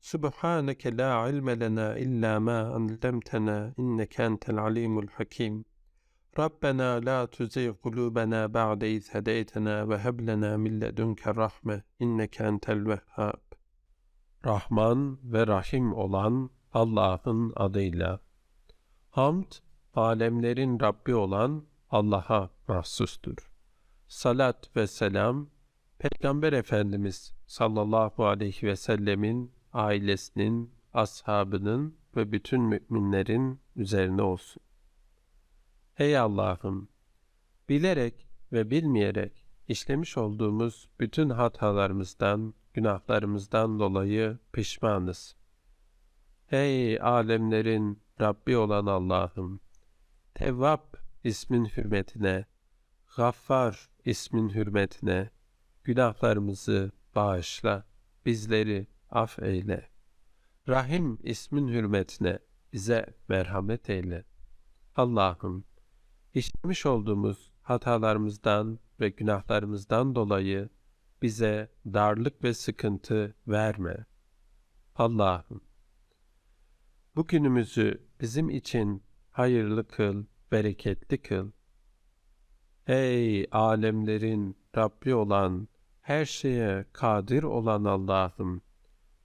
Subhaneke la ilme lena illa ma allamtana inneke entel alimul hakim. Rabbena la tuzigh kulubena ba'de iz hedeytena ve heb lena min ledunke rahme inneke entel vehhab. Rahman ve Rahim olan Allah'ın adıyla. Hamd, alemlerin Rabbi olan Allah'a mahsustur. Salat ve selam, Peygamber Efendimiz sallallahu aleyhi ve sellemin ailesinin, ashabının ve bütün müminlerin üzerine olsun. Ey Allah'ım! Bilerek ve bilmeyerek işlemiş olduğumuz bütün hatalarımızdan, günahlarımızdan dolayı pişmanız. Ey alemlerin Rabbi olan Allah'ım! Tevvab ismin hürmetine, Gaffar ismin hürmetine günahlarımızı bağışla, bizleri af eyle. Rahim ismin hürmetine bize merhamet eyle. Allah'ım, işlemiş olduğumuz hatalarımızdan ve günahlarımızdan dolayı bize darlık ve sıkıntı verme. Allah'ım, bugünümüzü bizim için hayırlı kıl, bereketli kıl. Ey alemlerin Rabbi olan, her şeye kadir olan Allah'ım,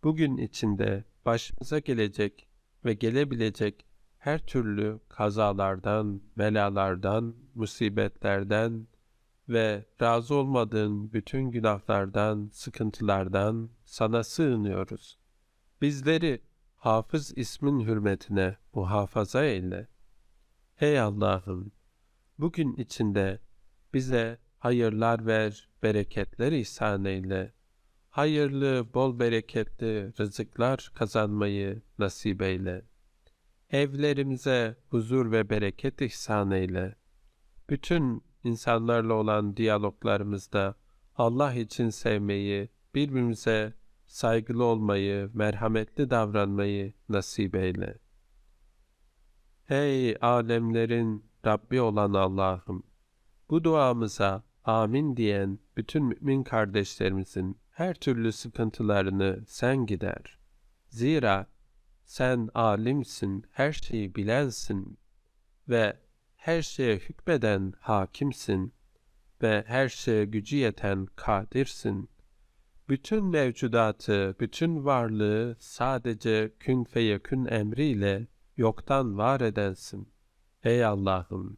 bugün içinde başımıza gelecek ve gelebilecek her türlü kazalardan, belalardan, musibetlerden ve razı olmadığın bütün günahlardan, sıkıntılardan sana sığınıyoruz. Bizleri Hafız ismin hürmetine muhafaza eyle. Ey Allah'ım, bugün içinde bize hayırlar ver, bereketler ihsan eyle. Hayırlı, bol bereketli rızıklar kazanmayı nasip eyle. Evlerimize huzur ve bereket ihsan eyle. Bütün insanlarla olan diyaloglarımızda Allah için sevmeyi, birbirimize saygılı olmayı, merhametli davranmayı nasip eyle. Ey alemlerin Rabbi olan Allah'ım! Bu duamıza amin diyen bütün mümin kardeşlerimizin her türlü sıkıntılarını sen gider. Zira sen alimsin, her şeyi bilensin ve her şeye hükmeden hakimsin ve her şeye gücü yeten kadirsin. Bütün mevcudatı, bütün varlığı sadece kün feyekün emriyle yoktan var edensin. Ey Allah'ım!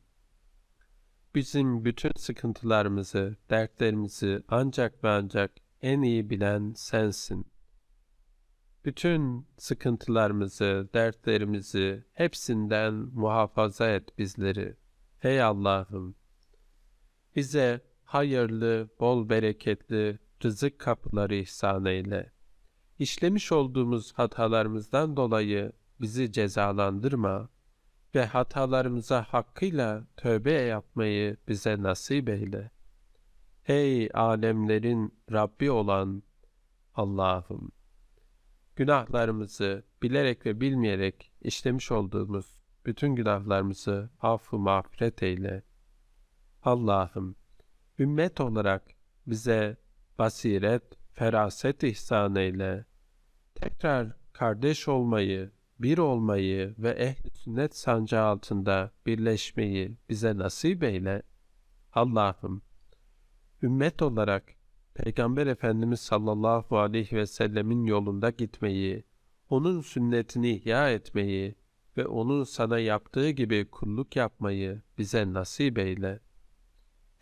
Bizim bütün sıkıntılarımızı, dertlerimizi ancak ve ancak en iyi bilen sensin. Bütün sıkıntılarımızı, dertlerimizi hepsinden muhafaza et bizleri. Ey Allah'ım! Bize hayırlı, bol bereketli rızık kapıları ihsan eyle. İşlemiş olduğumuz hatalarımızdan dolayı bizi cezalandırma ve hatalarımıza hakkıyla tövbe yapmayı bize nasip eyle. Ey alemlerin Rabbi olan Allah'ım! Günahlarımızı bilerek ve bilmeyerek işlemiş olduğumuz bütün günahlarımızı affı mağfiret eyle. Allah'ım, ümmet olarak bize basiret, feraset ihsan eyle. Tekrar kardeş olmayı, bir olmayı ve ehl sünnet sancağı altında birleşmeyi bize nasip eyle. Allah'ım, ümmet olarak Peygamber Efendimiz sallallahu aleyhi ve sellemin yolunda gitmeyi, onun sünnetini ihya etmeyi ve onun sana yaptığı gibi kulluk yapmayı bize nasip eyle.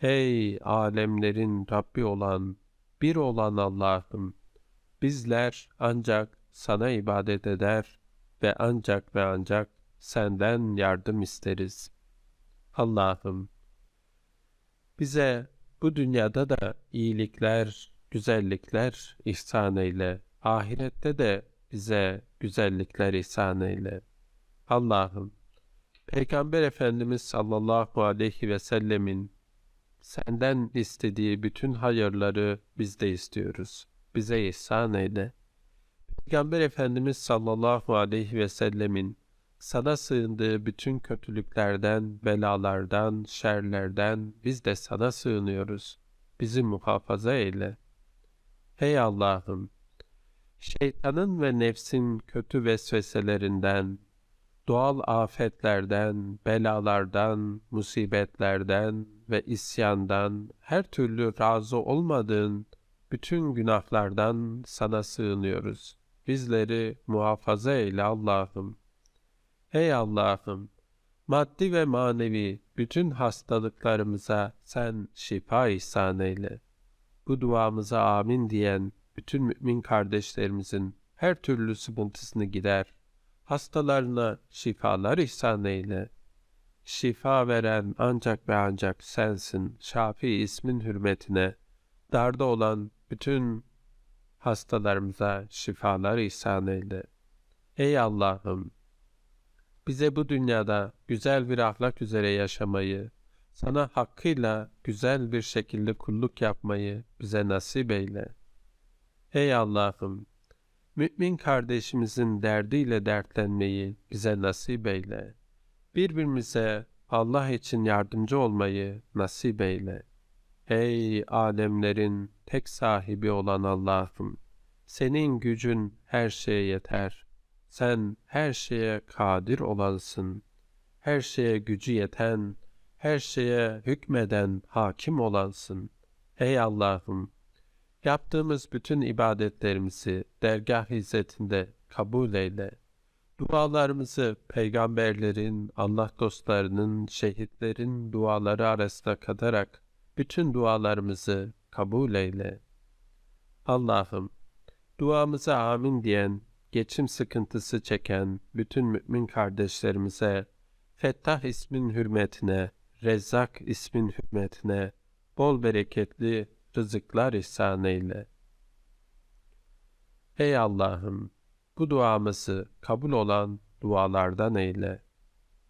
Ey alemlerin Rabbi olan, bir olan Allah'ım! Bizler ancak sana ibadet eder ve ancak ve ancak senden yardım isteriz. Allah'ım! Bize bu dünyada da iyilikler, güzellikler ihsan eyle. Ahirette de bize güzellikler ihsan eyle. Allah'ım, Peygamber Efendimiz sallallahu aleyhi ve sellemin senden istediği bütün hayırları biz de istiyoruz. Bize ihsan eyle. Peygamber Efendimiz sallallahu aleyhi ve sellemin sana sığındığı bütün kötülüklerden, belalardan, şerlerden biz de sana sığınıyoruz. Bizi muhafaza eyle. Hey Allah'ım! Şeytanın ve nefsin kötü vesveselerinden, doğal afetlerden, belalardan, musibetlerden ve isyandan, her türlü razı olmadığın bütün günahlardan sana sığınıyoruz. Bizleri muhafaza eyle Allah'ım. Ey Allah'ım! Maddi ve manevi bütün hastalıklarımıza sen şifa ihsan eyle. Bu duamıza amin diyen bütün mümin kardeşlerimizin her türlü sıkıntısını gider. Hastalarına şifalar ihsan eyle. Şifa veren ancak ve ancak sensin. Şafi ismin hürmetine darda olan bütün hastalarımıza şifalar ihsan eyle. Ey Allah'ım! Bize bu dünyada güzel bir ahlak üzere yaşamayı, sana hakkıyla güzel bir şekilde kulluk yapmayı bize nasip eyle. Ey Allah'ım! Mümin kardeşimizin derdiyle dertlenmeyi bize nasip eyle. Birbirimize Allah için yardımcı olmayı nasip eyle. Ey alemlerin tek sahibi olan Allah'ım! Senin gücün her şeye yeter. Sen her şeye kadir olansın. Her şeye gücü yeten, her şeye hükmeden hakim olansın. Ey Allah'ım! Yaptığımız bütün ibadetlerimizi dergah izzetinde kabul eyle. Dualarımızı peygamberlerin, Allah dostlarının, şehitlerin duaları arasında katarak bütün dualarımızı kabul eyle. Allah'ım, duamıza amin diyen, geçim sıkıntısı çeken bütün mümin kardeşlerimize Fettah ismin hürmetine, Rezzak ismin hürmetine bol bereketli rızıklar ihsan eyle. Ey Allah'ım, bu duamızı kabul olan dualardan eyle.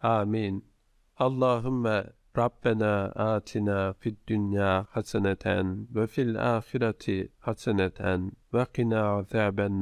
Amin. Allahümme Rabbena atina fid dünya haseneten ve fil ahireti haseneten ve qina azaben